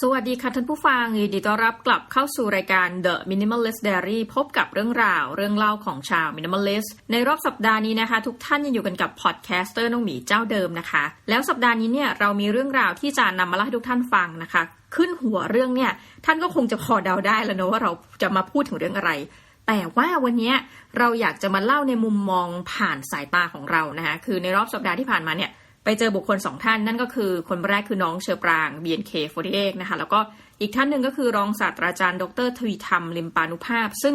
สวัสดีค่ะท่านผู้ฟังยินดีต้อนรับกลับเข้าสู่รายการ The Minimalist Diary พบกับเรื่องราวเรื่องเล่าของชาว Minimalist ในรอบสัปดาห์นี้นะคะ ทุกท่านยังอยู่กันกับพอดแคสเตอร์น้องหมีเจ้าเดิมนะคะ แล้วสัปดาห์นี้เนี่ยเรามีเรื่องราวที่จะนำมาเล่าให้ทุกท่านฟังนะคะ ขึ้นหัวเรื่องเนี่ยท่านก็คงจะพอเดาได้แล้วเนอะว่าเราจะมาพูดถึงเรื่องอะไร แต่ว่าวันนี้เราอยากจะมาเล่าในมุมมองผ่านสายตาของเรานะคะคือในรอบสัปดาห์ที่ผ่านมาเนี่ย ไปเจอบุคคลสองท่าน นั่นก็คือคนแรกคือน้องเชอปราง BNK48 นะคะแล้วก็อีกท่านหนึ่งก็คือรองศาสตราจารย์ ดรทวีธรรมลิมปานุภาพ ซึ่ง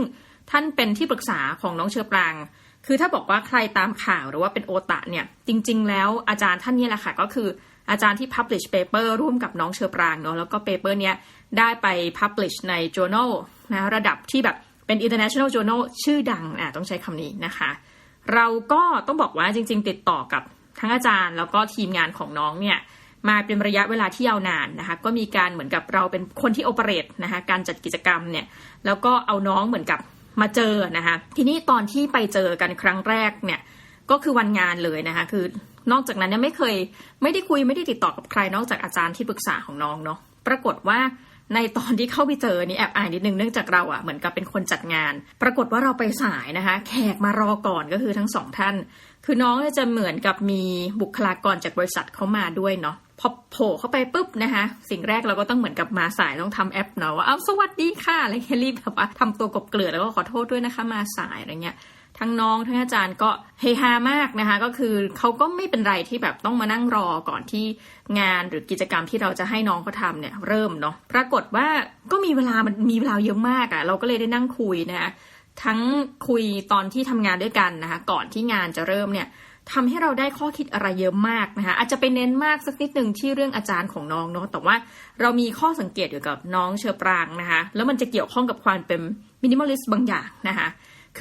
ท่านเป็นที่ปรึกษาของน้องเชอปราง คือถ้าบอกว่าใครตามข่าวหรือว่าเป็นโอตะเนี่ยจริง ๆ แล้วอาจารย์ท่านนี้แหละค่ะก็คืออาจารย์ที่ publish paper ร่วมกับน้องเชอปรางเนาะแล้วก็ paper เนี้ยได้ไป publish ใน journal นะระดับที่แบบเป็น international journal ชื่อดังอะต้องใช้คำนี้นะคะ เราก็ต้องบอกว่าจริง ๆ ติดต่อกับ ทั้งอาจารย์แล้วก็ทีมงานของน้องเนี่ยมาเป็นระยะเวลาที่ยาวนานนะคะก็มีการเหมือนกับเราเป็นคนที่โอเปเรตนะคะการจัดกิจกรรมเนี่ยแล้วก็เอาน้องเหมือนกับมาเจอนะคะทีนี้ตอนที่ไปเจอกันครั้งแรกเนี่ยก็คือวันงานเลยนะคะคือนอกจากนั้นเนี่ยไม่เคยไม่ได้คุยไม่ได้ติดต่อกับใครนอกจากอาจารย์ที่ปรึกษาของน้องเนาะปรากฏว่า ในตอนที่เข้าไปเจอนี่แอบอายนิดนึงเนื่องจากเราอะ่ะเหมือนกับเป็นคนจัดงาน ปรากฏว่าเราไปสายนะคะ แขกมารอก่อนก็คือทั้งสองท่าน คือน้องจะเหมือนกับมีบุคลากรจากบริษัทเขามาด้วยเนาะพอโผล่เข้าไปปุ๊บนะคะ สิ่งแรกเราก็ต้องเหมือนกับมาสายต้องทำแอปเนาะว่าเอาสวัสดีค่ะอะไรแค่รีบแบบว่าทำตัวกบเกลือแล้วก็ขอโทษด้วยนะคะ มาสายอะไรเงี้ย ทั้งน้องทั้งอาจารย์ก็เฮฮามากนะคะ ก็คือเขาก็ไม่เป็นไรที่แบบต้องมานั่งรอก่อนที่งานหรือกิจกรรมที่เราจะให้น้องเขาทำเนี่ยเริ่มเนาะปรากฏว่าก็มีเวลามันมีเวลาเยอะมากอะ่ะ เราก็เลยได้นั่งคุยนะคะทั้งคุยตอนที่ทำงานด้วยกันนะคะ ก่อนที่งานจะเริ่มเนี่ยทำให้เราได้ข้อคิดอะไรเยอะมากนะคะ อาจจะไปเน้นมากสักนิดหนึ่งที่เรื่องอาจารย์ของน้องเนาะแต่ว่าเรามีข้อสังเกตอยู่กับน้องเชอปรางนะคะ แล้วมันจะเกี่ยวข้องกับความเป็นมินิมอลิสต์บางอย่างนะคะ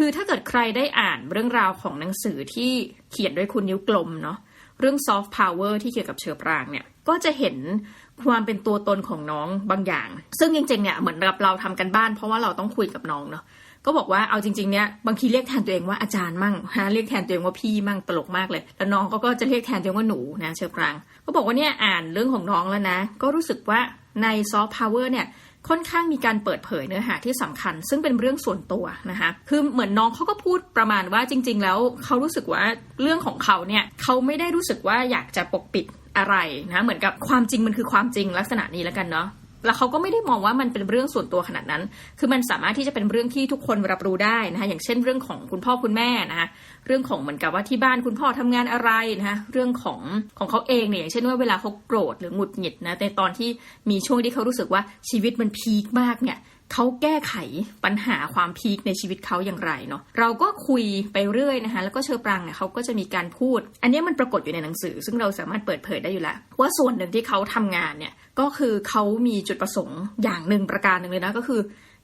คือถ้าเกิดใครได้อ่านเรื่องราวของหนังสือที่เขียนด้วยคุณนิ้วกลมเนาะเรื่อง soft power ที่เกี่ยวกับเชอปรางเนี่ยก็จะเห็นความเป็นตัวตนของน้องบางอย่าง ซึ่งจริงๆเนี่ยเหมือนกับเราทำกันบ้าน เพราะว่าเราต้องคุยกับน้องเนาะก็บอกว่าเอาจริงๆเนี่ยบางทีเรียกแทนตัวเองว่าอาจารย์มั่งฮะเรียกแทนตัวเองว่าพี่มั่งตลกมากเลย แล้วน้องก็จะเรียกแทนตัวเองว่าหนูนะเชอปรางก็บอกว่าเนี่ยอ่านเรื่องของน้องแล้วนะ ก็รู้สึกว่าใน soft power เนี่ย ค่อนข้างมีการเปิดเผยเนื้อหาที่สำคัญ ซึ่งเป็นเรื่องส่วนตัวนะคะคือเหมือนน้องเขาก็พูดประมาณว่าจริง ๆ แล้วเขารู้สึกว่าเรื่องของเขาเนี่ยเขาไม่ได้รู้สึกว่าอยากจะปกปิดอะไรนะเหมือนกับความจริงมันคือความจริงลักษณะนี้แล้วกันเนาะ แล้วเขาก็ไม่ได้มองว่ามันเป็นเรื่องส่วนตัวขนาดนั้น คือมันสามารถที่จะเป็นเรื่องที่ทุกคนรับรู้ได้นะคะอย่างเช่นเรื่องของคุณพ่อคุณแม่นะคะเรื่องของเหมือนกับว่าที่บ้านคุณพ่อทำงานอะไรนะคะเรื่องของของเขาเองเนี่ยอย่างเช่นว่าเวลาเขาโกรธหรือหงุดหงิดนะในตอนที่มีช่วงที่เขารู้สึกว่าชีวิตมันพีคมากเนี่ย เขาแก้ไขปัญหาความพีคในชีวิตเขาอย่างไรเนาะเราก็คุยไปเรื่อยนะคะ แล้วก็เชอปรางเนี่ยเขาก็จะมีการพูด อันนี้มันปรากฏอยู่ในหนังสือ ซึ่งเราสามารถเปิดเผยได้อยู่แล้ว ว่าส่วนหนึ่งที่เขาทำงานเนี่ยก็คือเขามีจุดประสงค์อย่างหนึ่งประการหนึ่งเลยนะก็คือ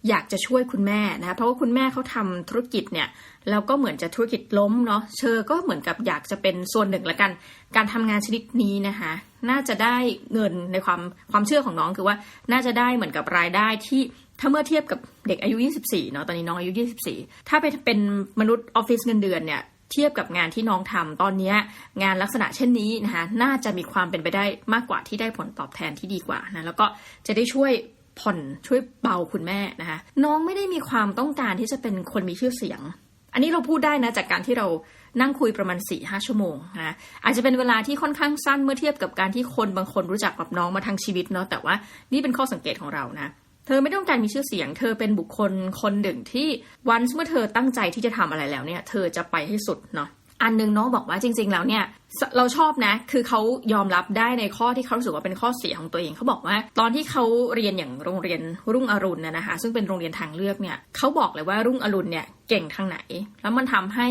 อยากจะช่วยคุณแม่นะคะเพราะว่าคุณแม่เขาทำธุรกิจเนี่ยแล้วก็เหมือนจะธุรกิจล้มเนาะเชอก็เหมือนกับอยากจะเป็นส่วนหนึ่งละกัน การทำงานชนิดนี้นะคะน่าจะได้เงินในความความเชื่อของน้องคือว่าน่าจะได้เหมือนกับรายได้ที่ ถ้าเมื่อเทียบกับเด็กอายุ 24 เนาะตอนนี้น้องอายุ 24 ถ้าไปเป็นมนุษย์ออฟฟิศเงินเดือนเนี่ยเทียบกับงานที่น้องทำตอนนี้งานลักษณะเช่นนี้นะคะน่าจะมีความเป็นไปได้มากกว่าที่ได้ผลตอบแทนที่ดีกว่านะแล้วก็จะได้ช่วยผ่อนช่วยเบาคุณแม่นะคะน้องไม่ได้มีความต้องการที่จะเป็นคนมีชื่อเสียง อันนี้เราพูดได้นะจากการที่เรานั่งคุยประมาณ4ี่ห้าชั่วโมงนะอาจจะเป็นเวลาที่ค่อนข้างสั้นเมื่อเทียบกับการที่คนบางคนรู้จักกับน้องมาทางชีวิตเนาะแต่ว่านี่เป็นข้อสังเกตของเรานะ เธอไม่ต้องการมีชื่อเสียง เธอเป็นบุคคลคนหนึ่งที่วันเมื่อเธอตั้งใจที่จะทำอะไรแล้วเนี่ย เธอจะไปให้สุดเนาะอันนึงน้องบอกว่าจริง ๆ แล้วเนี่ยเราชอบนะ คือเขายอมรับได้ในข้อที่เขารู้สึกว่าเป็นข้อเสียของตัวเองเขาบอกว่า ตอนที่เขาเรียนอย่างโรงเรียนรุ่งอรุณนะนะคะ ซึ่งเป็นโรงเรียนทางเลือกเนี่ยเขาบอกเลยว่ารุ่งอรุณเนี่ยเก่งทางไหน แล้วมันทำให้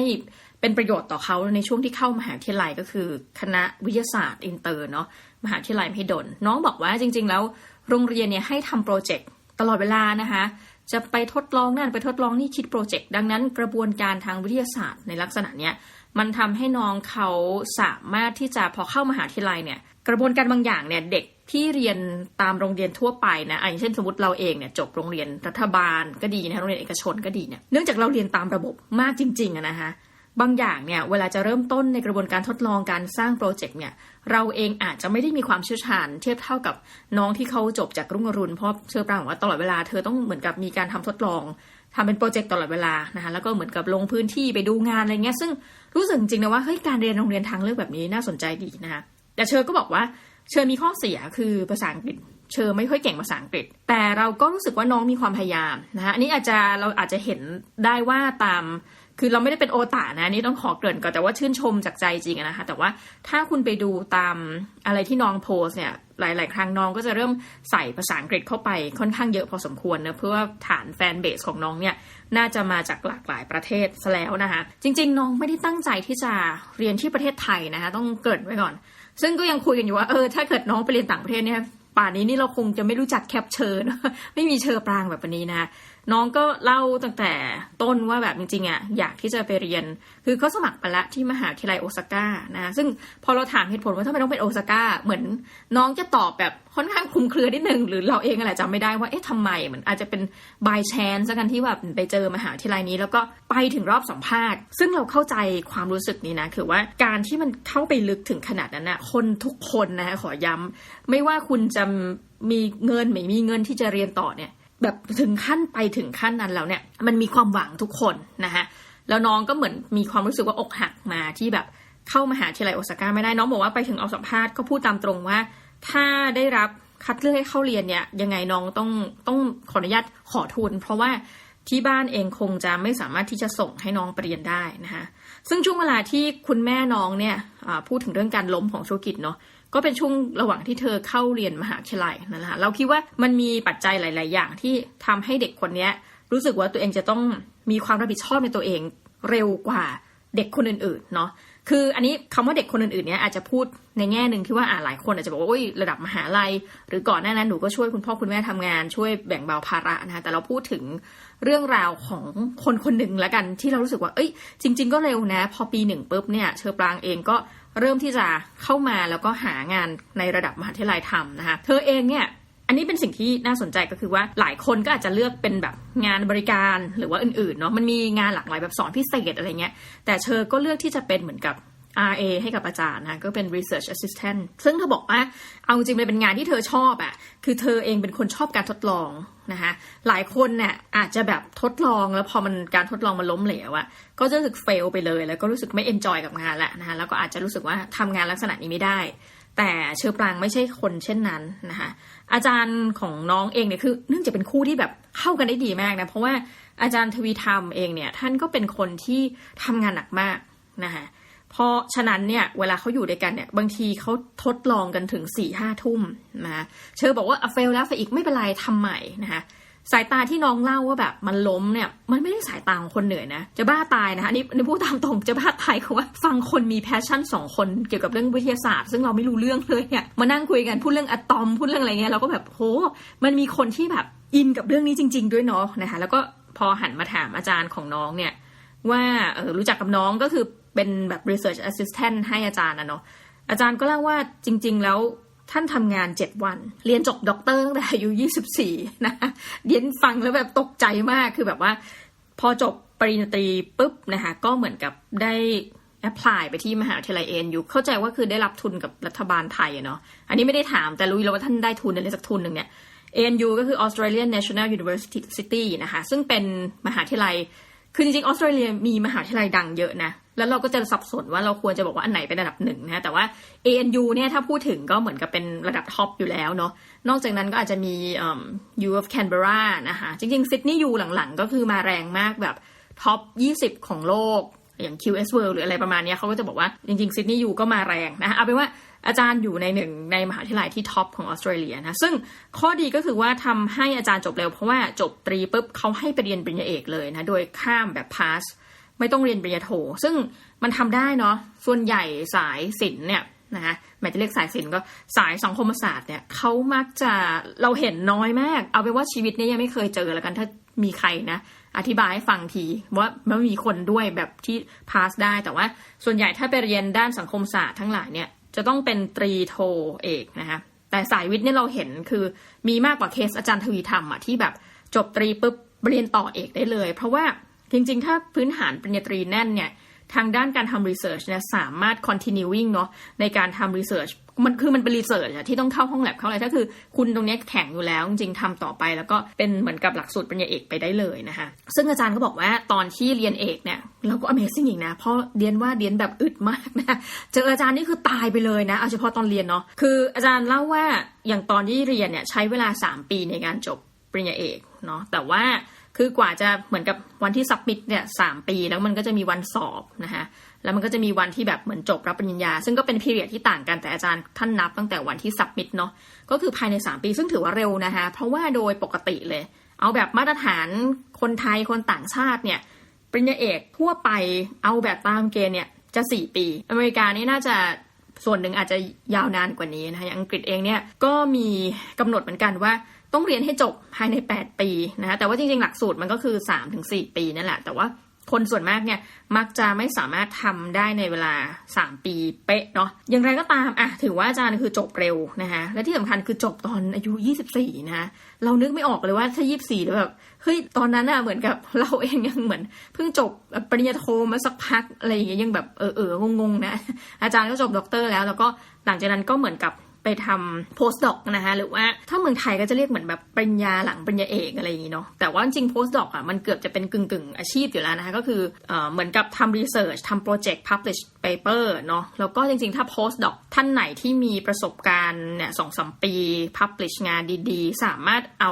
เป็นประโยชน์ต่อเขาในช่วงที่เข้ามหาวิทยาลัยก็คือ คณะวิทยาศาสตร์อินเตอร์เนาะมหาวิทยาลัยมหิดลน้องบอกว่าจริง ๆ แล้วโรงเรียนเนี่ยให้ทำโปรเจกต์ ลอดเวลานะคะจะไปทดลองนั่นไปทดลองนี่คิดโปรเจกต์ดังนั้นกระบวนการทางวิทยาศาสตร์ในลักษณะเนี้ยมันทำให้น้องเขาสามารถที่จะพอเข้ามหาวิทยาลัยเนี่ยกระบวนการบางอย่างเนี่ยเด็กที่เรียนตามโรงเรียนทั่วไปนะอย่างเช่นสมมติเราเองเนี่ยจบโรงเรียนรัฐบาลก็ดีนะโรงเรียนเอกชนก็ดีเนี่ยเนื่องจากเราเรียนตามระบบมากจริงๆนะคะ บางอย่างเนี่ยเวลาจะเริ่มต้นในกระบวนการทดลองการสร้างโปรเจกต์เนี่ยเราเองอาจจะไม่ได้มีความเชี่ยวชาญเทียบเท่ากับน้องที่เขาจบจากรุ่งอรุณเพราะเชอปรางว่าตลอดเวลาเธอต้องเหมือนกับมีการทำทดลองทำเป็นโปรเจกต์ตลอดเวลานะคะแล้วก็เหมือนกับลงพื้นที่ไปดูงานอะไรเงี้ยซึ่งรู้สึกจริงนะว่าเฮ้ยการเรียนโรงเรียนทางเลือกแบบนี้น่าสนใจดีนะคะแต่เชอก็บอกว่าเชอมีข้อเสียคือภาษาอังกฤษ เชอไม่ค่อยเก่งภาษาอังกฤษ แต่เราก็รู้สึกว่าน้องมีความพยายามนะคะอันนี้อาจจะเราอาจจะเห็นได้ว่าตาม คือเราไม่ได้เป็นโอตานะนี่ต้องขอเกริ่นก่อนแต่ว่าชื่นชมจากใจจริงนะคะ แต่ว่าถ้าคุณไปดูตามอะไรที่น้องโพสเนี่ยหลาย ๆ ครั้งน้องก็จะเริ่มใส่ภาษาอังกฤษเข้าไปค่อนข้างเยอะพอสมควรนะเพื่อฐานแฟนเบสของน้องเนี่ยน่าจะมาจากหลากหลายประเทศซะแล้วนะคะ จริง ๆ น้องไม่ได้ตั้งใจที่จะเรียนที่ประเทศไทยนะคะต้องเกริ่นไว้ก่อน ซึ่งก็ยังคุยกันอยู่ว่าเออถ้าเกิดน้องไปเรียนต่างประเทศเนี่ย ป่านนี้นี่เราคงจะไม่รู้จักแคปเชอร์นะไม่มีเชอร์ปรางแบบนี้นะ น้องก็เล่าตั้งแต่ต้นว่าแบบจริงๆอะอยากที่จะไปเรียน คือเขาสมัครไปละที่มหาวิทยาลัยโอซาก้านะซึ่งพอเราถามเหตุผลว่าทำไมต้องเป็นโอซาก้าเหมือนน้องจะตอบแบบค่อนข้างคลุมเครือนิดนึง หรือเราเองอะไรจำไม่ได้ว่าเอ๊ะทำไมเหมือนอาจจะเป็น by chance กันที่แบบไปเจอมหาวิทยาลัยนี้ แล้วก็ไปถึงรอบสัมภาษณ์ ซึ่งเราเข้าใจความรู้สึกนี้นะคือว่าการที่มันเข้าไปลึกถึงขนาดนั้นนะคนทุกคนนะคะขอย้ำไม่ว่าคุณจะมีเงินไม่มีเงินที่จะเรียนต่อเนี่ย แบบถึงขั้นไปถึงขั้นนั้นแล้วเนี่ย มันมีความหวังทุกคนนะคะแล้วน้องก็เหมือนมีความรู้สึกว่าอกหักมาที่แบบเข้ามหาวิทยาลัยโอซาก้าไม่ได้ น้องบอกว่าไปถึงเอาสัมภาษณ์ก็พูดตามตรงว่า ถ้าได้รับคัดเลือกให้เข้าเรียนเนี่ยยังไงน้องต้องต้องขออนุญาตขอทุน เพราะว่าที่บ้านเองคงจะไม่สามารถที่จะส่งให้น้องไปเรียนได้นะคะซึ่งช่วงเวลาที่คุณแม่น้องเนี่ยพูดถึงเรื่องการล้มของธุรกิจเนาะ ก็เป็นช่วงระหว่างที่เธอเข้าเรียนมหาวิทยาลัยนั่นแหละเราคิดว่ามันมีปัจจัยหลาย ๆ อย่างที่ทำให้เด็กคนนี้รู้สึกว่าตัวเองจะต้องมีความรับผิดชอบในตัวเองเร็วกว่าเด็กคนอื่น ๆ เนาะคืออันนี้คำว่าเด็กคนอื่นๆเนี่ยอาจจะพูดในแง่หนึ่งที่ว่าอ่าหลายคนอาจจะบอกว่าโอ้ยระดับมหาลัย หรือก่อนหน้านั้นหนูก็ช่วยคุณพ่อคุณแม่ทำงานช่วยแบ่งเบาภาระนะคะแต่เราพูดถึง เรื่องราวของคนคนหนึ่งล้วกันที่เรารู้สึกว่า เอ้ย จริง ๆ ก็เร็วนะ พอปีหนึ่งปุ๊บเนี่ยเชอปรางเองก็เริ่มที่จะเข้ามาแล้วก็หางานในระดับมหาวิทยาลัยทำนะคะเธอเองเนี่ยอันนี้เป็นสิ่งที่น่าสนใจก็คือว่าหลายคนก็อาจจะเลือกเป็นแบบงานบริการหรือว่าอื่นๆเนาะมันมีงานหลากหลายแบบสอนพิเศษอะไรเงี้ยแต่เชอก็เลือกที่จะเป็นเหมือนกับ RA ให้กับอาจารย์นะก็เป็น research assistant ซึ่งเธอบอกว่า เอาจริงๆเป็นงานที่เธอชอบอะ่ะคือเธอเองเป็นคนชอบการทดลองนะคะหลายคนเนี่ยอาจจะแบบทดลองแล้วพอมันการทดลองมันล้มเหลวอะ่ะก็จะรู้สึก fail ไปเลย แล้วก็รู้สึกไม่ enjoy กับงานละนะคะแล้วก็อาจจะรู้สึกว่าทำงานลักษณะนี้ไม่ได้ แต่เชอปรางไม่ใช่คนเช่นนั้นนะคะอาจารย์ของน้องเองเนี่ยคือ เนื่องจากเป็นคู่ที่แบบเข้ากันได้ดีมากนะเพราะว่าอาจารย์ทวีธรรมเองเนี่ยท่านก็เป็นคนที่ทำงานหนักมากนะคะ เพราะฉะนั้นเนี่ยเวลาเขาอยู่ด้วยกันเนี่ยบางทีเขาทดลองกันถึง4ี่ห้าทุ่มนะเชอบอกว่าเฟลแล้วเฟลอีกไม่เป็นไรทำใหม่นะคะสายตาที่น้องเล่าว่าแบบมันล้มเนี่ย มันไม่ได้สายตาของคนเหนื่อยนะ จะบ้าตายนะคะนี่นี่พูดตามตรงจะบ้าตายคือว่าฟังคนมีแพชชั่นสองคนเกี่ยวกับเรื่องวิทยาศาสตร์ ซึ่งเราไม่รู้เรื่องเลยเนี่ยมานั่งคุยกันพูดเรื่องอะตอมพูดเรื่องอะไรเงี้ยเราก็แบบโหมันมีคนที่แบบอินกับเรื่องนี้จริง ๆ ด้วยเนาะนะคะแล้วก็พอหันมาถามอาจารย์ของน้องเนี่ยว่าเออรู้จักกับน้องก็คือ เป็นแบบ research assistant ให้อาจารย์นะเนาะอาจารย์ก็เล่าว่าจริง ๆ แล้วท่านทำงาน7วัน เรียนจบด็อกเตอร์ตั้งแต่อายุ24นะเรียนฟังแล้วแบบตกใจมากคือแบบว่า พอจบปริญญาตรีปุ๊บนะคะก็เหมือนกับได้แอพพลายไปที่มหาวิทยาลัยเอ็นยูเข้าใจว่าคือได้รับทุนกับรัฐบาลไทยเนาะอันนี้ไม่ได้ถามแต่รู้แล้วว่าท่านได้ทุนอะไรสักทุนหนึ่งเนี่ย ANU ก็คือ Australian National University นะคะ ซึ่งเป็นมหาวิทยาลัย คือจริงๆ ออสเตรเลียมีมหาวิทยาลัยดังเยอะนะ แล้วเราก็จะสับสนว่าเราควรจะบอกว่าอันไหนเป็นระดับหนึ่งนะแต่ว่า ANU เนี่ยถ้าพูดถึงก็เหมือนกับเป็นระดับท็อปอยู่แล้วเนาะนอกจากนั้นก็อาจจะมี U of Canberra นะคะจริงๆซิดนีย์ยูหลังๆ ก็คือมาแรงมากแบบท็อป 20 ของโลกอย่าง QS World หรืออะไรประมาณนี้เขาก็จะบอกว่าจริงๆซิดนีย์ยูก็มาแรงนะเอาเป็นว่าอาจารย์อยู่ในหนึ่งในมหาวิทยาลัยที่ท็อปของออสเตรเลียนะซึ่งข้อดีก็คือว่าทำให้อาจารย์จบเร็วเพราะว่าจบตรีปุ๊บเขาให้ไปเรียนปริญญาเอกเลยนะโดยข้ามแบบพาส ไม่ต้องเรียนปริญญาโท ซึ่งมันทำได้เนาะส่วนใหญ่สายศิลป์เนี่ยนะคะแม้จะเรียกสายศิลป์ก็สายสังคมศาสตร์เนี่ยเขามักจะเราเห็นน้อยมาก เอาไปว่าชีวิตนี้ยังไม่เคยเจอแล้วกันถ้ามีใครนะ อธิบายให้ฟังทีว่ามันมีคนด้วยแบบที่พาสได้แต่ว่า ส่วนใหญ่ถ้าไปเรียนด้านสังคมศาสตร์ทั้งหลายเนี่ยจะต้องเป็นตรีโทเอกนะคะแต่สายวิทย์เนี่ยเราเห็นคือมีมากกว่าเคสอาจารย์ทวีธรรมอะที่แบบจบตรีปุ๊บเรียนต่อเอกได้เลย เพราะว่า จริงๆ ถ้าพื้นฐานปริญญาตรีแน่นเนี่ยทางด้านการทำ research เนี่ยสามารถ continuing เนาะในการทำ research มันคือมันเป็น research อะที่ต้องเข้าห้องแลบเข้าอะไรถ้าคือคุณตรงนี้แข็งอยู่แล้ว จริงๆทำต่อไปแล้วก็เป็นเหมือนกับหลักสูตรปริญญาเอกไปได้เลยนะคะซึ่งอาจารย์ก็บอกว่าตอนที่เรียนเอกเนี่ยเราก็ amazing อีกนะ เพราะเรียนว่าเรียนแบบอึดมากนะเจออาจารย์นี่คือตายไปเลยนะเอาเฉพาะตอนเรียนเนาะคืออาจารย์เล่าว่าอย่างตอนที่เรียนเนี่ยใช้เวลา 3 ปีในการจบปริญญาเอกเนาะแต่ว่า คือกว่าจะเหมือนกับวันที่สับมิดเนี่ยสามปีแล้วมันก็จะมีวันสอบนะคะแล้วมันก็จะมีวันที่แบบเหมือนจบรับปริญญา ซึ่งก็เป็นพีเรียดที่ต่างกันแต่อาจารย์ท่านนับตั้งแต่วันที่สับมิดเนาะก็คือภายใน 3 ปีซึ่งถือว่าเร็วนะคะเพราะว่าโดยปกติเลย เอาแบบมาตรฐานคนไทยคนต่างชาติเนี่ยปริญญาเอกทั่วไปเอาแบบตามเกณฑ์เนี่ยจะ 4 ปี อเมริกานี่น่าจะส่วนหนึ่งอาจจะยาวนานกว่านี้นะคะอย่างอังกฤษเองเนี่ยก็มีกำหนดเหมือนกันว่า ต้องเรียนให้จบภายใน 8 ปีนะคะแต่ว่าจริงๆ หลักสูตรมันก็คือ 3-4 ปีนั่นแหละ แต่ว่าคนส่วนมากเนี่ยมักจะไม่สามารถทำได้ในเวลา 3 ปีเป๊ะเนาะอย่างไรก็ตามอะถือว่าอาจารย์คือจบเร็วนะคะและที่สำคัญคือจบตอนอายุ 24 นะคะเรานึกไม่ออกเลยว่าถ้า 24 แล้วแบบเฮ้ยตอนนั้นอะเหมือนกับเราเองยังเหมือนเพิ่งจบปริญญาโทมาสักพักอะไรอย่างเงี้ยยังแบบเออเอองงๆนะอาจารย์ก็จบด็อกเตอร์แล้ว แล้วก็หลังจากนั้นก็เหมือนกับ ไปทำ post doc นะคะหรือว่าถ้าเมืองไทยก็จะเรียกเหมือนแบบปริญญาหลังปริญญาเอกอะไรอย่างนี้เนาะแต่ว่าจริง post doc อะมันเกือบจะเป็นกึ่งกึ่งอาชีพอยู่แล้วนะคะก็คือเอเหมือนกับทำ research ทำ project publish paper เนาะแล้วก็จริงๆ ถ้า post doc ท่านไหนที่มีประสบการณ์เนี่ยสองสมปี publish งานดีๆ สามารถเอา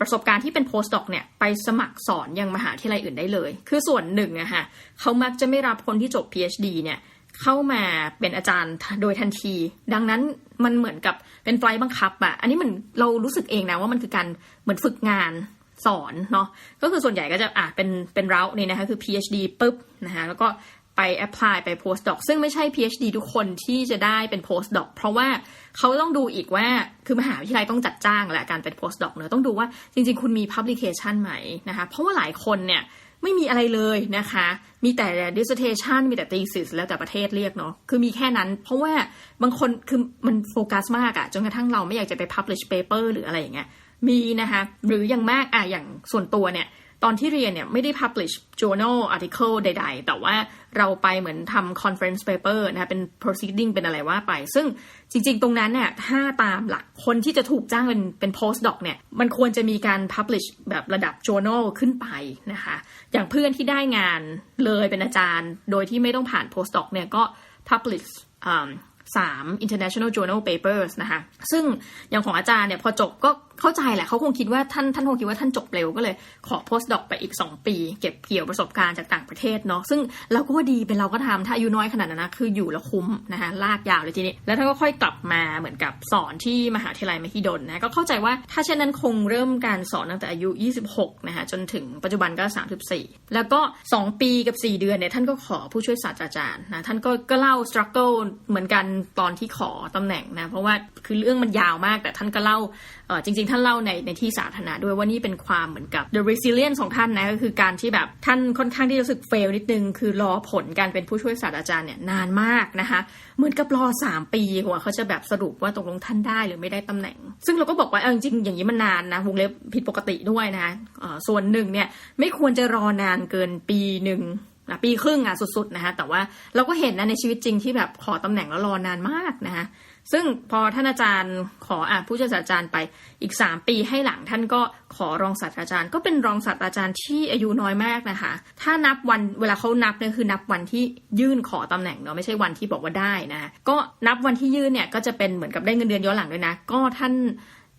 ประสบการณ์ที่เป็น post doc เนี่ยไปสมัครสอนยังมหาวิทยาลัยอื่นได้เลย คือส่วนหนึ่งอะค่ะเขามักจะไม่รับคนที่จบ PhD เนี่ย เข้ามาเป็นอาจารย์โดยทันที ดังนั้นมันเหมือนกับเป็นไฟล์บังคับอะอันนี้มันเรารู้สึกเองนะว่ามันคือการเหมือนฝึกงานสอนเนาะก็คือส่วนใหญ่ก็จะอะเป็นเป็นเราเนี่ยนะคะคือ PhD ปุ๊บนะคะแล้วก็ไป apply ไป postdoc ซึ่งไม่ใช่ PhD ทุกคนที่จะได้เป็น postdoc เพราะว่าเขาต้องดูอีกว่าคือมหาวิทยาลัยต้องจัดจ้างแหละการเป็น postdoc เนอะต้องดูว่าจริง ๆ คุณมี publication ไหมนะคะเพราะว่าหลายคนเนี่ย ไม่มีอะไรเลยนะคะ มีแต่ dissertation มีแต่ thesis แล้วแต่ประเทศเรียกเนาะ คือมีแค่นั้น เพราะว่าบางคนคือมันโฟกัสมากอะจนกระทั่งเราไม่อยากจะไป publish paper หรืออะไรอย่างเงี้ย มีนะคะ หรืออย่างมากอะอย่างส่วนตัวเนี่ย ตอนที่เรียนเนี่ยไม่ได้ publish journal article ใด ๆ แต่ว่าเราไปเหมือนทำ conference paper นะคะเป็น proceeding เป็นอะไรว่าไป ซึ่งจริง ๆ ตรงนั้นเนี่ยถ้าตามหลักคนที่จะถูกจ้างเป็นเป็น postdoc เนี่ยมันควรจะมีการ publish แบบระดับ journal ขึ้นไปนะคะ อย่างเพื่อนที่ได้งานเลยเป็นอาจารย์ โดยที่ไม่ต้องผ่าน postdoc เนี่ยก็ publish 3 international journal papers นะคะ ซึ่งอย่างของอาจารย์เนี่ยพอจบก็เข้าใจแหละเขาคงคิดว่าท่านท่านคงคิดว่าท่านจบเร็วก็เลย ขอ post doc ไปอีก 2 ปี เก็บเกี่ยวประสบการณ์จากต่างประเทศเนาะซึ่งเราก็ดีเป็นเราก็ทำถ้าอายุน้อยขนาดนั้นนะคืออยู่แล้วคุ้มนะคะลากยาวเลยทีนี้แล้วท่านก็ค่อยกลับมาเหมือนกับสอนที่มหาวิทยาลัยมหิดลนะก็เข้าใจว่าถ้าเช่นนั้นคงเริ่มการสอนตั้งแต่อายุ 26นะคะจนถึงปัจจุบันก็ 34 แล้วก็ 2 ปีกับ 4 เดือนเนี่ยท่านก็ขอผู้ช่วยศาสตราจารย์นะท่านก็ก็เล่า struggle เหมือนกันตอนที่ขอตำแหน่งนะเพราะว่าคือเรื่องมันยาวมากแต่ท่านก็เล่าจริง ๆ ท่านเล่าในในที่สาธารณะด้วยว่านี่เป็นความเหมือนกับ the resilience ของท่านนะก็คือการที่แบบท่านค่อนข้างที่รู้สึกเฟลนิดนึง คือรอผลการเป็นผู้ช่วยศาสตราจารย์เนี่ยนานมากนะคะ เหมือนกับรอ 3 ปีกว่าเขาจะแบบสรุปว่าตกลงท่านได้หรือไม่ได้ตำแหน่ง ซึ่งเราก็บอกว่าเออจริงๆอย่างนี้มันนานนะวงเล็บผิดปกติด้วยนะส่วนหนึ่งเนี่ยไม่ควรจะรอนานเกินปีหนึ่งปีครึ่งอะสุดๆนะคะแต่ว่าเราก็เห็นนะในชีวิตจริงที่แบบขอตำแหน่งแล้วรอนานมากนะคะ ซึ่งพอท่านอาจารย์ขออะผู้ช่วยศาสตราจารย์ไปอีก 3 ปีให้หลังท่านก็ขอรองศาสตราจารย์ ก็เป็นรองศาสตราจารย์ที่อายุน้อยมากนะคะ ถ้านับวันเวลาเขานับเนี่ยคือนับวันที่ยื่นขอตำแหน่งเนาะไม่ใช่วันที่บอกว่าได้นะ ก็นับวันที่ยื่นเนี่ยก็จะเป็นเหมือนกับได้เงินเดือนย้อนหลังด้วยนะ ก็ท่าน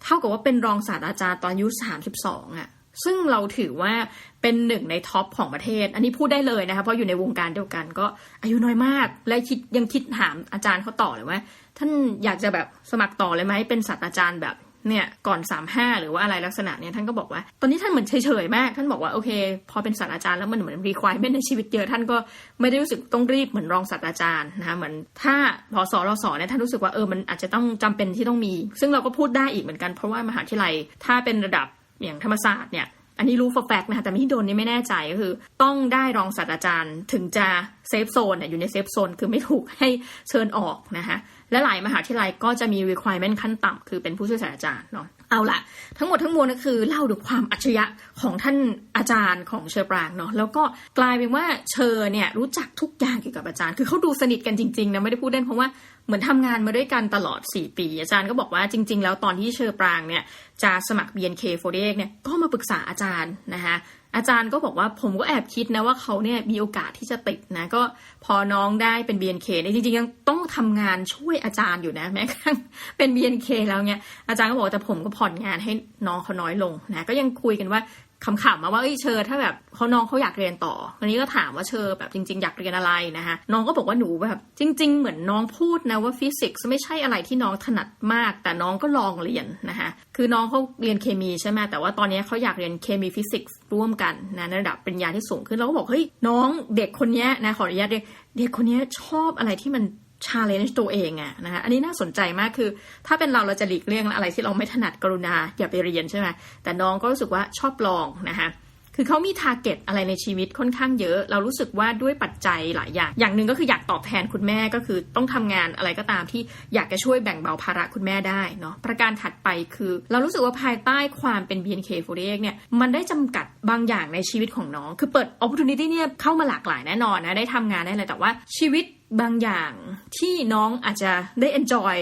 เท่ากับว่าเป็นรองศาสตราจารย์ตอนอายุ32อะ ซึ่งเราถือว่าเป็นหนึ่งในท็อปของประเทศ อันนี้พูดได้เลยนะคะ เพราะอยู่ในวงการเดียวกันก็อายุน้อยมาก และคิดยังคิดถามอาจารย์เขาต่อเลยว่า ท่านอยากจะแบบสมัครต่อเลยไหมเป็นศาสตราจารย์แบบเนี่ยก่อน 35 หรือว่าอะไรลักษณะเนี่ยท่านก็บอกว่า ตอนนี้ท่านเหมือนเฉยๆมาก ท่านบอกว่าโอเค พอเป็นศาสตราจารย์แล้วมันเหมือนรีควายไม่ในชีวิตเยอะท่านก็ไม่ได้รู้สึกต้องรีบเหมือนรองศาสตราจารย์นะคะเหมือนถ้าพอสอรสเนี่ยท่านรู้สึกว่าเออมันอาจจะต้องจำเป็นที่ต้องมี ซึ่งเราก็พูดได้อีกเหมือนกันเพราะว่ามหาวิทยาลัยถ้าเป็นระดับ อย่างธรรมศาสตร์เนี่ยอันนี้รู้ for fact นะคะแต่ที่โดนนี่ไม่แน่ใจก็คือ ต้องได้รองศาสตราจารย์ถึงจะเซฟโซนอยู่ในเซฟโซนคือไม่ถูกให้เชิญออกนะคะและหลายมหาวิทยาลัยก็จะมี requirement ขั้นต่ำคือเป็นผู้ช่วยศาสตราจารย์เนาะ เอาละทั้งหมดทั้งมวลก็คือเล่าถึงความอัจฉริยะของท่านอาจารย์ของเชอปรางเนาะแล้วก็กลายเป็นว่าเชอเนี่ยรู้จักทุกอย่างเกี่ยวกับอาจารย์ คือเขาดูสนิทกันจริงๆนะไม่ได้พูดเล่นเพราะว่าเหมือนทำงานมาด้วยกันตลอด 4 ปี อาจารย์ก็บอกว่าจริง ๆ แล้วตอนที่เชอปรางเนี่ยจะสมัคร BNK48 เนี่ยก็มาปรึกษาอาจารย์นะคะ อาจารย์ก็บอกว่าผมก็แอบคิดนะว่าเขาเนี่ยมีโอกาสที่จะติดนะก็พอน้องได้เป็น BNK เนี่ยจริงๆยังต้องทำงานช่วยอาจารย์อยู่นะแม้กระทั่งเป็น BNK แล้วเนี่ยอาจารย์ก็บอกแต่ผมก็ผ่อนงานให้น้องเขาน้อยลงนะก็ยังคุยกันว่า ขำๆมาว่าเอ้ยเชอถ้าแบบเขาน้องเขาอยากเรียนต่อวันนี้ก็ถามว่าเชอแบบจริง ๆ อยากเรียนอะไรนะคะน้องก็บอกว่าหนูแบบจริง ๆ เหมือนน้องพูดนะว่าฟิสิกส์ไม่ใช่อะไรที่น้องถนัดมาก แต่น้องก็ลองเรียนนะคะคือน้องเขาเรียนเคมีใช่ไหมแต่ว่าตอนนี้เขาอยากเรียนเคมีฟิสิกส์ร่วมกันนะในระดับปริญญาที่สูงขึ้นเราก็บอกเฮ้ยน้องเด็กคนนี้นะขออนุญาตเรียกเด็กคนนี้ชอบอะไรที่มัน ชาเลนจ์ตัวเองอะนะคะอันนี้น่าสนใจมากคือ ถ้าเป็นเราเราจะหลีกเลี่ยงอะไรที่เราไม่ถนัดกรุณาอย่าไปเรียนใช่ไหมแต่น้องก็รู้สึกว่าชอบลองนะคะ คือเขามีทาร์เก็ตอะไรในชีวิตค่อนข้างเยอะ เรารู้สึกว่าด้วยปัจจัยหลายอย่าง อย่างหนึ่งก็คืออยากตอบแทนคุณแม่ก็คือต้องทำงานอะไรก็ตามที่อยากจะช่วยแบ่งเบาภาระคุณแม่ได้เนาะ ประการถัดไปคือ เรารู้สึกว่าภายใต้ความเป็น BNK48 เนี่ย มันได้จำกัดบางอย่างในชีวิตของน้อง คือเปิด opportunity เนี่ยเข้ามาหลากหลายแน่นอนนะ ได้ทำงานได้เลยแต่ว่าชีวิตบางอย่างที่น้องอาจจะได้ enjoy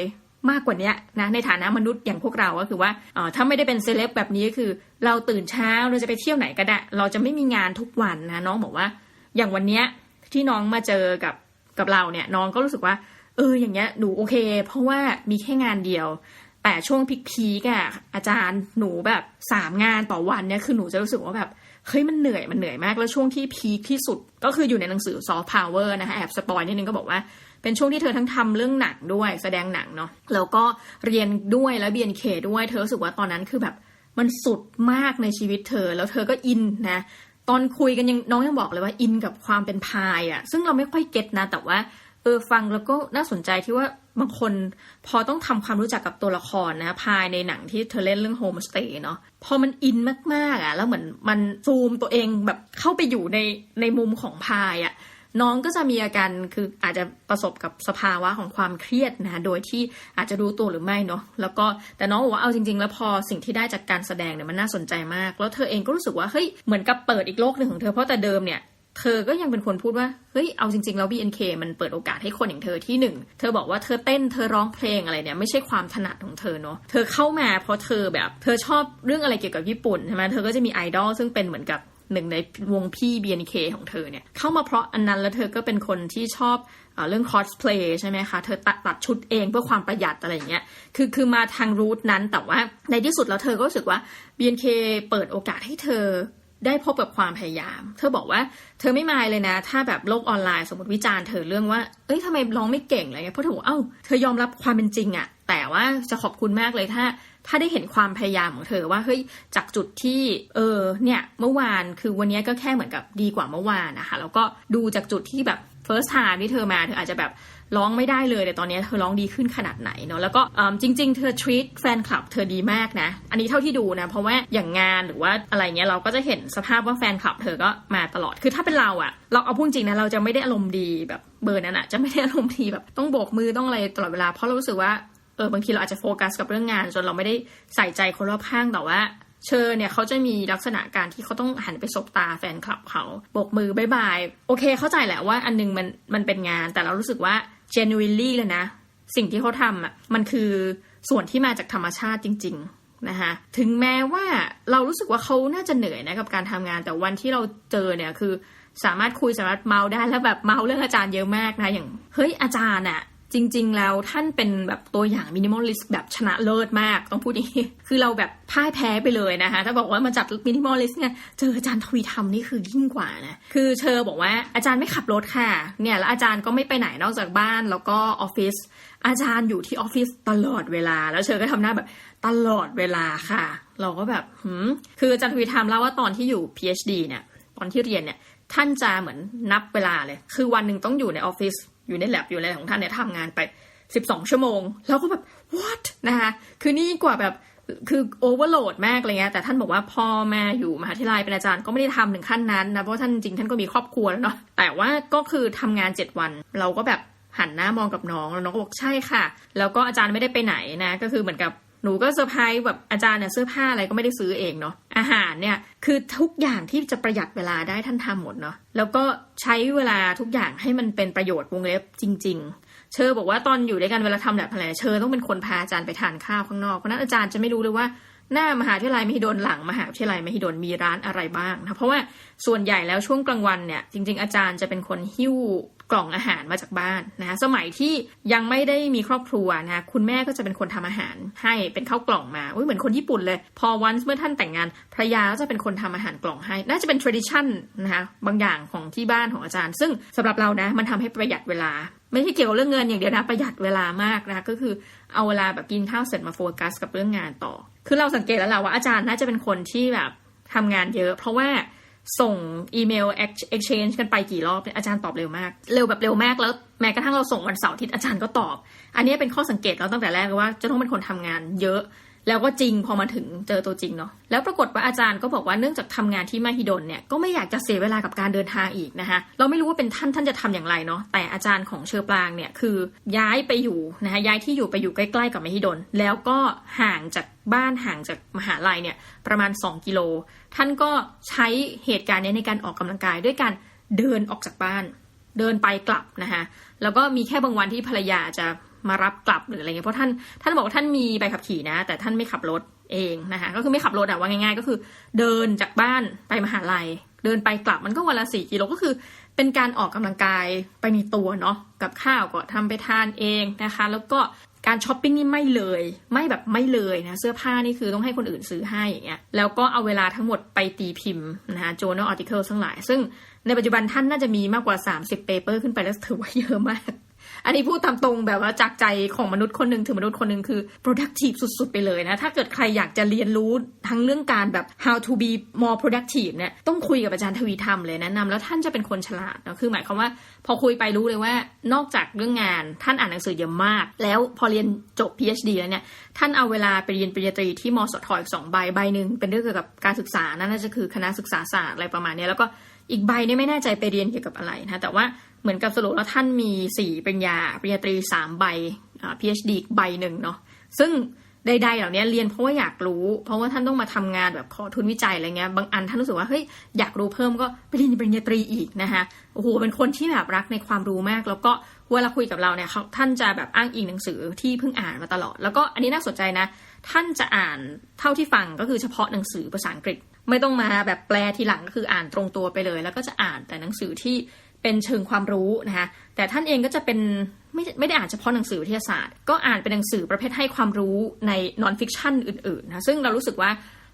มากกว่านี้นะในฐานะมนุษย์อย่างพวกเราก็คือว่าถ้าไม่ได้เป็นเซเลบแบบนี้ก็คือ เราตื่นเช้าเราจะไปเที่ยวไหนก็ได้ เราจะไม่มีงานทุกวันนะน้องบอกว่า อย่างวันเนี้ยที่น้องมาเจอกับกับเราเนี่ยน้องก็รู้สึกว่า เอออย่างเงี้ยหนูโอเค เพราะว่ามีแค่งานเดียว แต่ช่วงพิกพีกอะอาจารย์หนูแบบสามงานต่อวันเนี่ยคือหนูจะรู้สึกว่าแบบเฮ้ยมันเหนื่อยมันเหนื่อยมากแล้วช่วงที่พีคที่สุดก็คืออยู่ในหนังสือซอฟต์พาวเวอร์นะคะแอบสปอยนิดนึงก็บอกว่า เป็นช่วงที่เธอทั้งทำเรื่องหนังด้วย แสดงหนังเนาะแล้วก็เรียนด้วยแล้วเบียนเคด้วย เธอรู้สึกว่าตอนนั้นคือแบบมันสุดมากในชีวิตเธอ แล้วเธอก็อินนะตอนคุยกันยังน้องยังบอกเลยว่าอินกับความเป็นพายอะซึ่งเราไม่ค่อยเก็ตนะ แต่ว่าเออฟังแล้วก็น่าสนใจที่ว่าบางคนพอต้องทำความรู้จักกับตัวละครนะพายในหนังที่เธอเล่นเรื่องโฮมสเตย์เนาะพอมันอินมากๆอะแล้วเหมือนมันซูมตัวเองแบบเข้าไปอยู่ในในมุมของพายอะ น้องก็จะมีอาการคืออาจจะประสบกับสภาวะของความเครียดนะโดยที่อาจจะรู้ตัวหรือไม่เนาะแล้วก็แต่น้องบอกว่าเอาจริง ๆ แล้วพอสิ่งที่ได้จากการแสดงเนี่ยมันน่าสนใจมาก แล้วเธอเองก็รู้สึกว่าเฮ้ยเหมือนกับเปิดอีกโลกหนึ่งของเธอเพราะแต่เดิมเนี่ยเธอก็ยังเป็นคนพูดว่า เฮ้ย เอาจริง ๆ แล้ว BNK มันเปิดโอกาสให้คนอย่างเธอที่หนึ่ง เธอบอกว่าเธอเต้น เธอร้องเพลงอะไรเนี่ย ไม่ใช่ความถนัดของเธอเนาะ เธอเข้ามาเพราะเธอแบบ เธอชอบเรื่องอะไรเกี่ยวกับญี่ปุ่นใช่ไหมเธอก็จะมีไอดอลซึ่งเป็นเหมือนกับ หนึ่งในวงพี่ BNK ของเธอเนี่ย เข้ามาเพราะอันนั้นแล้วเธอก็เป็นคนที่ชอบเรื่องคอสเพลย์ใช่ไหมคะ เธอตัดตัดชุดเองเพื่อความประหยัดอะไรเงี้ย คือคือมาทางรูทนั้นแต่ว่าในที่สุดแล้วเธอก็รู้สึกว่า BNK เปิดโอกาสให้เธอ ได้พบกับความพยายาม เธอบอกว่า เธอไม่มายเลยนะ ถ้าแบบโลกออนไลน์สมมติวิจารณ์เธอเรื่องว่า เอ้ยทำไมร้องไม่เก่งอะไรเงี้ยเพราะเธอบอกเอ้าเธอยอมรับความเป็นจริงอะแต่ว่าจะขอบคุณมากเลยถ้า ถ้าได้เห็นความพยายามของเธอว่าเฮ้ยจากจุดที่เออเนี่ยเมื่อวานคือวันนี้ก็แค่เหมือนกับดีกว่าเมื่อวานนะคะแล้วก็ดูจากจุดที่แบบ first time ที่เธอมาเธออาจจะแบบ ร้องไม่ได้เลยแต่ตอนนี้เธอร้องดีขึ้นขนาดไหนเนาะแล้วก็จริง ๆ เธอ treat แฟนคลับเธอดีมากนะ อันนี้เท่าที่ดูนะ เพราะว่าอย่างงานหรือว่าอะไรเงี้ยเราก็จะเห็นสภาพว่าแฟนคลับเธอก็มาตลอดคือถ้าเป็นเราอะเราเอาพูดจริงนะเราจะไม่ได้อารมณ์ดีแบบเบอร์นั้นอะจะไม่ได้อารมณ์ดีแบบต้องโบกมือต้องอะไรตลอดเวลาเพราะเรารู้สึกว่าเออบางทีเราอาจจะโฟกัสกับเรื่องงาน จนเราไม่ได้ใส่ใจคนรอบข้างแต่ว่า เชอร์เนี่ยเขาจะมีลักษณะการที่เขาต้องหันไปสบตาแฟนคลับเขาโบกมือบายบาย โอเคเข้าใจแหละว่าอันนึงมันมันเป็นงาน แต่เรารู้สึกว่า genuinely เลยนะ สิ่งที่เขาทำอะมันคือส่วนที่มาจากธรรมชาติจริง ๆนะคะถึงแม้ว่าเรารู้สึกว่าเขาน่าจะเหนื่อยนะกับการทำงาน แต่วันที่เราเจอเนี่ยคือสามารถคุยสามารถเมาได้แล้วแบบเมาเรื่องอาจารย์เยอะมากนะอย่างเฮ้ยอาจารย์อะ จริง ๆ แล้วท่านเป็นแบบตัวอย่างมินิมอลลิสต์แบบชนะเลิศมากต้องพูดอย่างนี้ คือเราแบบพ่ายแพ้ไปเลยนะคะ ถ้าบอกว่ามาจัดมินิมอลลิสต์เนี่ยเจออาจารย์ทวีธรรมนี่คือยิ่งกว่านะ คือเชอบอกว่าอาจารย์ไม่ขับรถค่ะ เนี่ยแล้วอาจารย์ก็ไม่ไปไหนนอกจากบ้านแล้วก็ออฟฟิศอาจารย์อยู่ที่ออฟฟิศตลอดเวลา แล้วเชอก็ทำหน้าแบบตลอดเวลาค่ะ เราก็แบบหืมคืออาจารย์ทวีธรรมเล่าว่าตอนที่อยู่ PhD เนี่ยตอนที่เรียนเนี่ยท่านจะเหมือนนับเวลาเลย คือวันหนึ่งต้องอยู่ในออฟฟิศ อยู่ในแลบอยู่อะไรของท่านเนี่ยทำงานไป 12 ชั่วโมง แล้วก็แบบ what นะคะคือนี่กว่าแบบคือโอเวอร์โหลดมากเลยเงี้ยแต่ท่านบอกว่าพ่อแม่อยู่มหาวิทยาลัยเป็นอาจารย์ก็ไม่ได้ทำถึงขั้นนั้นนะเพราะท่านจริงท่านก็มีครอบครัวแล้วเนาะแต่ว่าก็คือทำงาน 7 วัน เราก็แบบหันหน้ามองกับน้องแล้วน้องก็บอกใช่ค่ะ แล้วก็อาจารย์ไม่ได้ไปไหนนะ ก็คือเหมือนกับ หนูก็เซอร์ไพรส์แบบอาจารย์เนี่ยเสื้อผ้าอะไรก็ไม่ได้ซื้อเองเนาะอาหารเนี่ยคือทุกอย่างที่จะประหยัดเวลาได้ท่านทำหมดเนาะแล้วก็ใช้เวลาทุกอย่างให้มันเป็นประโยชน์วงเล็บจริง ๆ เชอบอกว่าตอนอยู่ด้วยกันเวลาทำแบบอะไรเชอต้องเป็นคนพาอาจารย์ไปทานข้าวข้างนอกเพราะนั้นอาจารย์จะไม่รู้เลยว่าหน้ามหาวิทยาลัยมหิดลหลังมหาวิทยาลัยมหิดลมีร้านอะไรบ้างนะเพราะว่าส่วนใหญ่แล้วช่วงกลางวันเนี่ยจริง ๆ อาจารย์จะเป็นคนหิ้ว กล่องอาหารมาจากบ้านนะคะสมัยที่ยังไม่ได้มีครอบครัวนะคะคุณแม่ก็จะเป็นคนทำอาหารให้เป็นข้าวกล่องมาเหมือนคนญี่ปุ่นเลย พอวันเมื่อท่านแต่งงานภรรยาก็จะเป็นคนทำอาหารกล่องให้ น่าจะเป็น tradition นะคะบางอย่างของที่บ้านของอาจารย์ ซึ่งสำหรับเรานะมันทำให้ประหยัดเวลาไม่ใช่เกี่ยวกับเรื่องเงินอย่างเดียวนะประหยัดเวลามากนะคะก็คือเอาเวลาแบบกินข้าวเสร็จมาโฟกัสกับเรื่องงานต่อ คือเราสังเกตแล้วแหละว่าอาจารย์น่าจะเป็นคนที่แบบทำงานเยอะ เพราะว่า ส่งอีเมล exchange กันไปกี่รอบอาจารย์ตอบเร็วมาก เร็วแบบเร็วมากแล้วแม้กระทั่งเราส่งวันเสาร์อาทิตย์อาจารย์ก็ตอบ อันนี้เป็นข้อสังเกตเราตั้งแต่แรกว่าจะต้องเป็นคนทำงานเยอะ แล้วก็จริงพอมาถึงเจอตัวจริงเนาะแล้วปรากฏว่าอาจารย์ก็บอกว่าเนื่องจากทำงานที่มหิดลเนี่ยก็ไม่อยากจะเสียเวลากับการเดินทางอีกนะคะเราไม่รู้ว่าเป็นท่านท่านจะทำอย่างไรเนาะแต่อาจารย์ของเชอปรางเนี่ยคือย้ายไปอยู่นะคะย้ายที่อยู่ไปอยู่ใกล้ๆกับมหิดลแล้วก็ห่างจากบ้านห่างจากมหาลัยเนี่ยประมาณ 2 กิโล ท่านก็ใช้เหตุการณ์นี้ในการออกกำลังกายด้วยการเดินออกจากบ้าน เดินไปกลับนะคะแล้วก็มีแค่บางวันที่ภรรยาจะ มารับกลับหรืออะไรเงี้ยเพราะท่านท่านบอกว่าท่านมีใบขับขี่นะ แต่ท่านไม่ขับรถเองนะคะก็คือไม่ขับรถอะว่าง่ายๆ ก็คือ เดินจากบ้านไปมหาลัย เดินไปกลับมันก็วันละสี่กิโลก็คือ เป็นการออกกำลังกายไปในตัวเนาะกับข้าวก็ทำไปทานเองนะคะ แล้วก็การช้อปปิ้งนี่ไม่เลย ไม่แบบไม่เลยนะ เสื้อผ้านี่คือต้องให้คนอื่นซื้อให้อย่างเงี้ยแล้วก็เอาเวลาทั้งหมดไปตีพิมพ์นะคะ journal article ทั้งหลาย ซึ่งในปัจจุบันท่านน่าจะมีมากกว่า 30 paper ขึ้นไปแล้วถือว่าเยอะมาก อันนี้พูดตามตรงแบบว่าจากใจของมนุษย์คนหนึ่งถึงมนุษย์คนหนึ่งคือ productive สุด ๆ ไปเลยนะ ถ้าเกิดใครอยากจะเรียนรู้ทั้งเรื่องการแบบ how to be more productive เนี่ยต้องคุยกับอาจารย์ทวีธรรมเลยแนะนำแล้วท่านจะเป็นคนฉลาดนะคือหมายความว่า พอคุยไปรู้เลยว่านอกจากเรื่องงาน ท่านอ่านหนังสือเยอะมาก แล้วพอเรียนจบ PhD แล้วเนี่ยท่านเอาเวลาไปเรียนปริญญาตรีที่มสทอีกสองใบใบหนึ่งเป็นเรื่องเกี่ยวกับการศึกษานั่นน่าจะคือคณะศึกษาศาสตร์อะไรประมาณนี้แล้วก็อีกใบเนี่ยไม่แน่ใจไปเรียนเกี่ยวกับอะไรนะแต่ว่า เหมือนกับสรุปแล้วท่านมีสี่ปริญญาปริญญาตรีสามใบ PhD อีกใบหนึ่งเนาะซึ่งใดๆเหล่านี้เรียนเพราะว่าอยากรู้ เพราะว่าท่านต้องมาทำงานแบบขอทุนวิจัยอะไรเงี้ยบางอันท่านรู้สึกว่าเฮ้ยอยากรู้เพิ่มก็ไปเรียนปริญญาตรีอีกนะคะโอ้โหเป็นคนที่แบบรักในความรู้มาก แล้วก็เวลาคุยกับเราเนี่ยเขาท่านจะแบบอ้างอิงหนังสือที่เพิ่งอ่านมาตลอด แล้วก็อันนี้น่าสนใจนะ ท่านจะอ่านเท่าที่ฟังก็คือเฉพาะหนังสือภาษาอังกฤษ ไม่ต้องมาแบบแปลทีหลังก็คืออ่านตรงตัวไปเลย แล้วก็จะอ่านแต่หนังสือที่ เป็นเชิงความรู้นะคะแต่ท่านเองก็จะเป็นไม่ไม่ได้อ่านเฉพาะหนังสือวิทยาศาสตร์ ก็อ่านเป็นหนังสือประเภทให้ความรู้ในนอนฟิกชันอื่นๆนะซึ่งเรารู้สึกว่า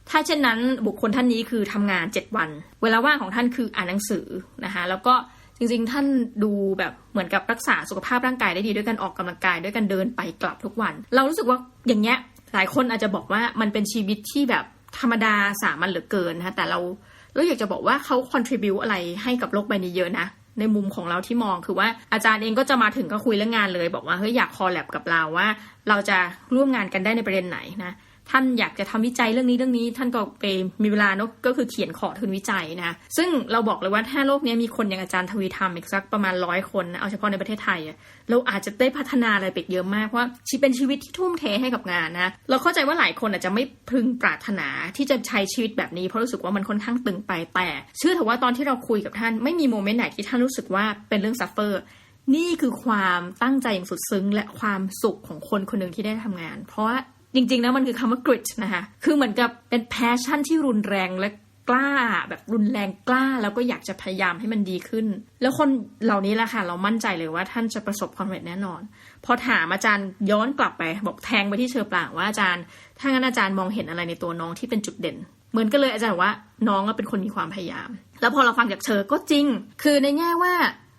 ถ้าเช่นนั้นบุคคลท่านนี้คือทำงาน 7 วัน เวลาว่างของท่านคืออ่านหนังสือนะคะแล้วก็จริงๆ ท่านดูแบบเหมือนกับรักษาสุขภาพร่างกายได้ดีด้วยการออกกำลังกายด้วยการเดินไปกลับทุกวัน เรารู้สึกว่าอย่างเงี้ยหลายคนอาจจะบอกว่ามันเป็นชีวิตที่แบบธรรมดาสามัญเหลือเกินนะคะแต่เราเราอยากจะบอกว่าเขา contribu อะไรให้กับโลกใบนี้เยอะนะ ในมุมของเราที่มองคือว่าอาจารย์เองก็จะมาถึงก็คุยเรื่องงานเลย บอกว่าเฮ้ยอยากคอลแลบกับเราว่า เราจะร่วมงานกันได้ในประเด็นไหนนะ ท่านอยากจะทำวิจัยเรื่องนี้เรื่องนี้ ท่านก็ไปมีเวลาเนอะก็คือเขียนขอทุนวิจัยนะซึ่งเราบอกเลยว่าถ้าโลกนี้มีคนอย่างอาจารย์ทวีธรรมอีกสักประมาณร้อยคนนะเอาเฉพาะในประเทศไทยเราอาจจะได้พัฒนาอะไรไปเยอะมากเพราะชีเป็นชีวิตที่ทุ่มเทให้กับงานนะเราเข้าใจว่าหลายคนอาจจะไม่พึงปรารถนาที่จะใช้ชีวิตแบบนี้เพราะรู้สึกว่ามันค่อนข้างตึงไปแต่ เชื่อเถอะว่าตอนที่เราคุยกับท่านไม่มีโมเมนต์ไหนที่ท่านรู้สึกว่าเป็นเรื่องซัฟเฟอร์นี่คือความตั้งใจอย่างสุดซึ้ง และความสุขของคนคนหนึ่งที่ได้ทำงาน เพราะว่า จริงๆแล้วมันคือคำว่า grit นะคะคือเหมือนกับเป็นแพชชั่นที่รุนแรงและกล้าแบบรุนแรงกล้าแล้วก็อยากจะพยายามให้มันดีขึ้น แล้วคนเหล่านี้แหละค่ะ เรามั่นใจเลยว่าท่านจะประสบความสำเร็จแน่นอน พอถามอาจารย์ย้อนกลับไป บอกแทงไปที่เชอปล่าว่าอาจารย์ ถ้างั้นอาจารย์มองเห็นอะไรในตัวน้องที่เป็นจุดเด่น เหมือนกันเลยอาจารย์ว่าน้องเป็นคนมีความพยายาม แล้วพอเราฟังจากเชอก็จริง คือในแง่ว่า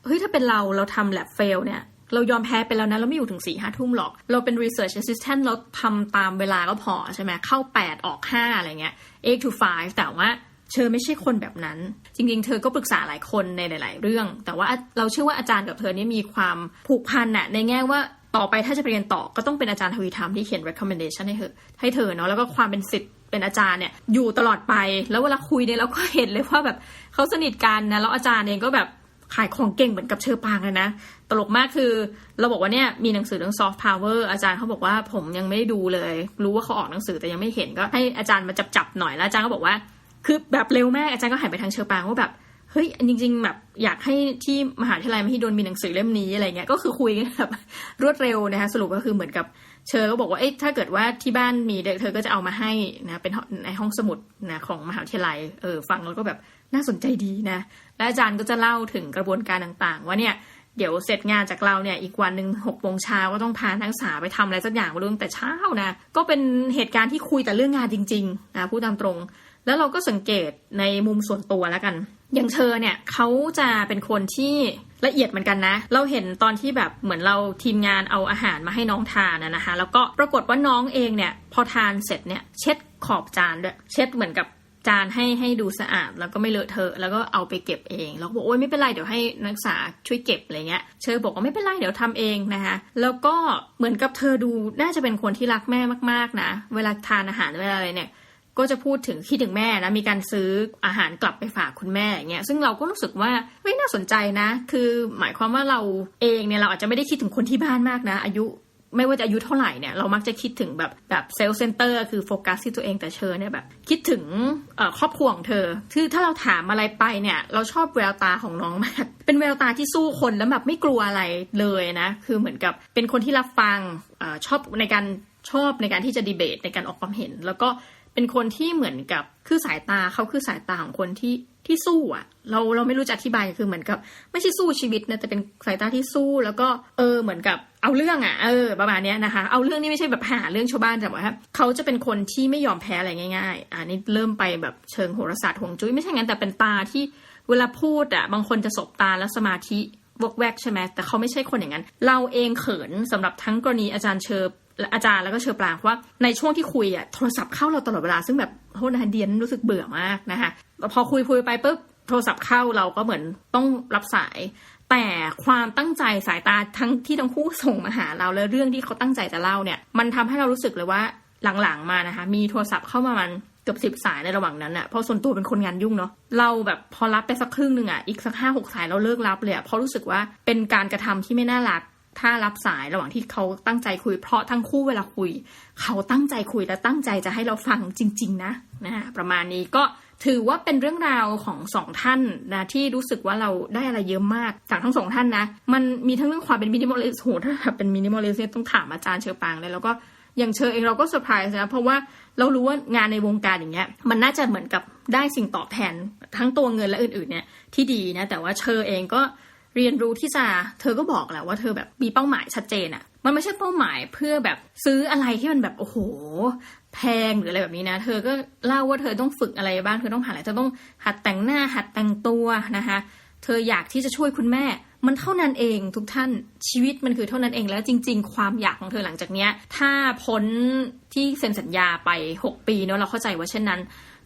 เฮ้ยถ้าเป็นเราเราทำแลบเฟลเนี่ย เรายอมแพ้ไปแล้วนะ เราไม่อยู่ถึง4ี่ห้าทุ่มหรอก เราเป็น research assistant เราทำตามเวลาก็พอใช่ไหมเข้า 8 ออก 5 อะไรเงี้ย8 to 5 แต่ว่าเชอไม่ใช่คนแบบนั้น จริงๆ เธอก็ปรึกษาหลายคนในหลาย ๆ เรื่อง แต่ว่าเราเชื่อว่าอาจารย์กับเธอนี่มีความผูกพันอะในแง่ว่าต่อไปถ้าจะไปเรียนต่อก็ต้องเป็นอาจารย์ทวีธรรมที่เขียน recommendation ให้เธอให้เธอเนาะแล้วก็ความเป็นสิทธิ์เป็นอาจารย์เนี่ยอยู่ตลอดไป แล้วเวลาคุยเนี่ยเราก็เห็นเลยว่าแบบเขาสนิทกันนะแล้วอาจารย์เองก็แบบ ขายของเก่งเหมือนกับเชอปางเลยนะ ตลกมากคือ เราบอกว่าเนี่ยมีหนังสือเรื่อง soft power อาจารย์เขาบอกว่าผมยังไม่ได้ดูเลย รู้ว่าเขาออกหนังสือแต่ยังไม่เห็นก็ให้อาจารย์มาจับจับๆหน่อยแล้วอาจารย์ก็บอกว่า คือแบบเร็วมากอาจารย์ก็หันไปทางเชอปางว่าแบบเฮ้ยจริง ๆ แบบอยากให้ที่มหาวิทยาลัยมหิดลมีหนังสือเล่มนี้อะไรเงี้ยก็คือคุยกันแบบรวดเร็วนะคะสรุปก็คือเหมือนกับเชอก็บอกว่าเอ๊ะถ้าเกิดว่าที่บ้านมีเด็กเธอก็จะเอามาให้นะเป็นในห้องสมุดนะของมหาวิทยาลัยเออฟังแล้วก็แบบ น่าสนใจดีนะ และอาจารย์ก็จะเล่าถึงกระบวนการต่างๆ ว่าเนี่ยเดี๋ยวเสร็จงานจากเราเนี่ยอีกวันหนึ่งหกโมงเช้าก็ต้องพานักศึกษาไปทำอะไรสักอย่างมาดูตั้งแต่เช้านะ ก็เป็นเหตุการณ์ที่คุยแต่เรื่องงานจริงๆนะพูดตามตรง แล้วเราก็สังเกตในมุมส่วนตัวแล้วกัน อย่างเธอเนี่ยเขาจะเป็นคนที่ละเอียดเหมือนกันนะ เราเห็นตอนที่แบบเหมือนเราทีมงานเอาอาหารมาให้น้องทานนะนะคะ แล้วก็ปรากฏว่าน้องเองเนี่ยพอทานเสร็จเนี่ยเช็ดขอบจานด้วย เช็ดเหมือนกับ จานให้ให้ดูสะอาดแล้วก็ไม่เลอะเทอะแล้วก็เอาไปเก็บเองแล้วก็บอกโอ้ยไม่เป็นไรเดี๋ยวให้นักศึกษาช่วยเก็บอะไรเงี้ยเชอบอกว่าไม่เป็นไรเดี๋ยวทำเองนะคะแล้วก็เหมือนกับเธอดูน่าจะเป็นคนที่รักแม่มากๆนะ เวลาทานอาหารเวลาอะไรเนี่ยก็จะพูดถึงคิดถึงแม่นะมีการซื้ออาหารกลับไปฝากคุณแม่อย่างเงี้ยซึ่งเราก็รู้สึกว่าเฮ้ยน่าสนใจนะ คือหมายความว่าเราเองเนี่ยเราอาจจะไม่ได้คิดถึงคนที่บ้านมากนะ อายุ ไม่ว่าจะอายุเท่าไหร่เนี่ยเรามักจะคิดถึงแบบแบบเซลล์เซนเตอร์คือโฟกัสที่ตัวเองแต่เชอเนี่ยแบบ คิดถึงครอบครัวของเธอ คือถ้าเราถามอะไรไปเนี่ย เราชอบแววตาของน้องมาก เป็นแววตาที่สู้คนแล้วแบบไม่กลัวอะไรเลยนะ คือเหมือนกับเป็นคนที่รับฟังอชอบในการชอบในการที่จะดีเบตในการออกความเห็น แล้วก็ เป็นคนที่เหมือนกับคือสายตาเขาคือสายตาของคนที่ที่สู้อะเราเราไม่รู้จะอธิบายคือเหมือนกับ ไม่ใช่สู้ชีวิตนะแต่เป็นสายตาที่สู้ แล้วก็เออเหมือนกับเอาเรื่องอะเออประมาณนี้นะคะ เอาเรื่องนี่ไม่ใช่แบบหาเรื่องชาวบ้านแต่ว่าเขาจะเป็นคนที่ไม่ยอมแพ้อะไรง่าย ๆอันนี้เริ่มไปแบบเชิงโหราศาสตร์ห่วงจุ้ยไม่ใช่งั้นแต่เป็นตาที่เวลาพูดอะบางคนจะสบตาแล้วสมาธิวกแวกใช่ไหมแต่เขาไม่ใช่คนอย่างนั้น เราเองเขินสำหรับทั้งกรณีอาจารย์เชอและ อาจารย์แล้วก็เชอปรางเพราะว่าในช่วงที่คุยอะโทรศัพท์เข้าเราตลอดเวลาซึ่งแบบโทษนะเดียนรู้สึกเบื่อมากนะคะพอคุยคุยไปปุ๊บโทรศัพท์เข้าเราก็เหมือนต้องรับสาย แต่ความตั้งใจสายตาทั้งที่ทั้งคู่ส่งมาหาเราและเรื่องที่เขาตั้งใจจะเล่าเนี่ย มันทำให้เรารู้สึกเลยว่าหลังๆมานะคะ มีโทรศัพท์เข้ามามันเกือบสิบสายในระหว่างนั้นอะเพราะส่วนตัวเป็นคนงานยุ่งเนาะเราแบบพอรับไปสักครึ่งหนึ่งอะอีกสักห้าหกสายเราเลิกรับเลยอะเพราะรู้สึกว่าเป็นการกระทำที่ไม่น่ารัก ถ้ารับสายระหว่างที่เขาตั้งใจคุย เพราะทั้งคู่เวลาคุย เขาตั้งใจคุยและตั้งใจจะให้เราฟังจริง ๆ นะนะฮะประมาณนี้ก็ถือว่าเป็นเรื่องราวของสองท่านนะที่รู้สึกว่าเราได้อะไรเยอะมากจากทั้งสองท่านนะ มันมีทั้งเรื่องความเป็นมินิมอลิสโหถ้าเป็นมินิมอลิสต์ต้องถามอาจารย์เชอปางเลยแล้วก็อย่างเชอเองเราก็เซอร์ไพรส์นะเพราะว่าเรารู้ว่างานในวงการอย่างเงี้ยมันน่าจะเหมือนกับได้สิ่งตอบแทนทั้งตัวเงินและอื่นๆเนี่ยที่ดีนะแต่ว่าเชอเองก็ เรียนรู้ที่จะเธอก็บอกแหละว่าเธอแบบมีเป้าหมายชัดเจนอะมันไม่ใช่เป้าหมายเพื่อแบบซื้ออะไรที่มันแบบโอ้โห แพงหรืออะไรแบบนี้นะ เธอก็เล่าว่าเธอต้องฝึกอะไรบ้างเธอต้องหาอะไรเธอต้องหัดแต่งหน้าหัดแต่งตัวนะคะ เธออยากที่จะช่วยคุณแม่ มันเท่านั้นเองทุกท่านชีวิตมันคือเท่านั้นเองแล้วจริง ๆ ความอยากของเธอหลังจากเนี้ย ถ้าพ้นที่เซ็นสัญญาไป 6 ปีเนาะเราเข้าใจว่าเช่นนั้น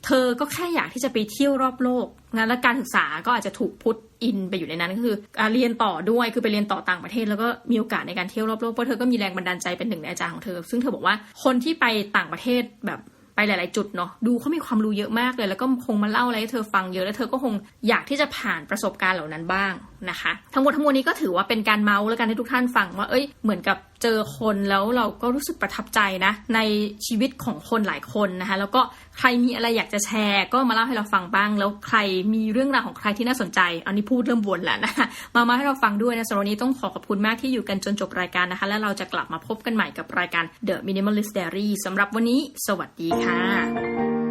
เธอก็แค่อยากที่จะไปเที่ยวรอบโลกนและการศึกษาก็อาจจะถูกพุทอินไปอยู่ในนั้นก็คือเรียนต่อด้วยคือไปเรียนต่อต่างประเทศ แล้วก็มีโอกาสในการเที่ยวรอบโลกเพราะเธอก็มีแรงบันดาลใจเป็นหนึ่งในอาจารย์ของเธอ ซึ่งเธอบอกว่าคนที่ไปต่างประเทศแบบไปหลาย ๆ จุดเนาะดูเขามีความรู้เยอะมากเลย แล้วก็คงมาเล่าอะไรให้เธอฟังเยอะแล้วเธอก็คงอยากที่จะผ่านประสบการณ์เหล่านั้นบ้างนะคะ ทั้งหมดทั้งมวลนี้ก็ถือว่าเป็นการเมาส์แล้วกันให้ทุกท่านฟังว่าเอ้ยเหมือนกับ เจอคนแล้วเราก็รู้สึกประทับใจนะ ในชีวิตของคนหลายคนนะคะ แล้วก็ใครมีอะไรอยากจะแชร์ ก็มาเล่าให้เราฟังบ้าง แล้วใครมีเรื่องราวของใครที่น่าสนใจ อันนี้พูดเริ่มวนแล้วนะคะมามาให้เราฟังด้วยนะสำหรับวันนี้ต้องขอขอบคุณมากที่อยู่กันจนจบรายการนะคะ แล้วเราจะกลับมาพบกันใหม่กับรายการ The Minimalist Diary สำหรับวันนี้ สวัสดีค่ะ